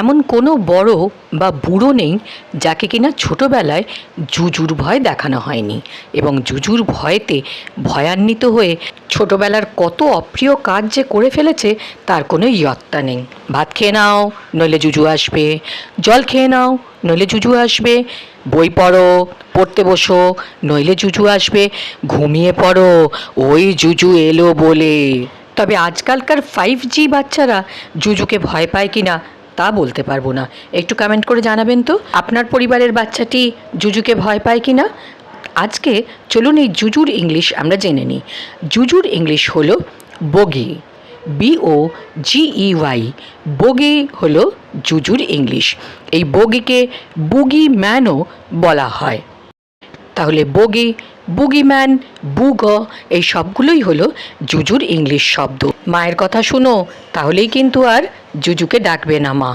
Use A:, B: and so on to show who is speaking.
A: এমন কোনো বড় বা বুড়ো নেই যাকে কিনা ছোটোবেলায় জুজুর ভয় দেখানো হয়নি এবং জুজুর ভয়েতে ভয়ান্বিত হয়ে ছোটোবেলার কত অপ্রিয় কাজ যে করে ফেলেছে তার কোনো ইয়ত্তা নেই। ভাত খেয়ে নাও, নইলে জুজু আসবে। জল খেয়ে নাও, নইলে জুজু আসবে। বই পড়ো, পড়তে বসো, নইলে জুজু আসবে। ঘুমিয়ে পড়ো, ওই জুজু এলো বলে। তবে আজকালকার ফাইভ জি বাচ্চারা জুজুকে ভয় পায় কি না তা বলতে পারব না। একটু কমেন্ট করে জানাবেন তো? আপনার পরিবারের বাচ্চাটি জুজুকে ভয় পায় কি না আজকে চলুন এই জুজুর ইংলিশ আমরা জেনে নিই। জুজুর ইংলিশ হল bogey. B O G E Y bogey হলো জুজুর ইংলিশ। এই বগিকে বুগি ম্যানও বলা হয়। তাহলে বগি, বুগিম্যান, বুগ, এই সবগুলোই হলো জুজুর ইংলিশ শব্দ। মায়ের কথা শুনো, তাহলেই কিন্তু আর জুজুকে ডাকবে না মা।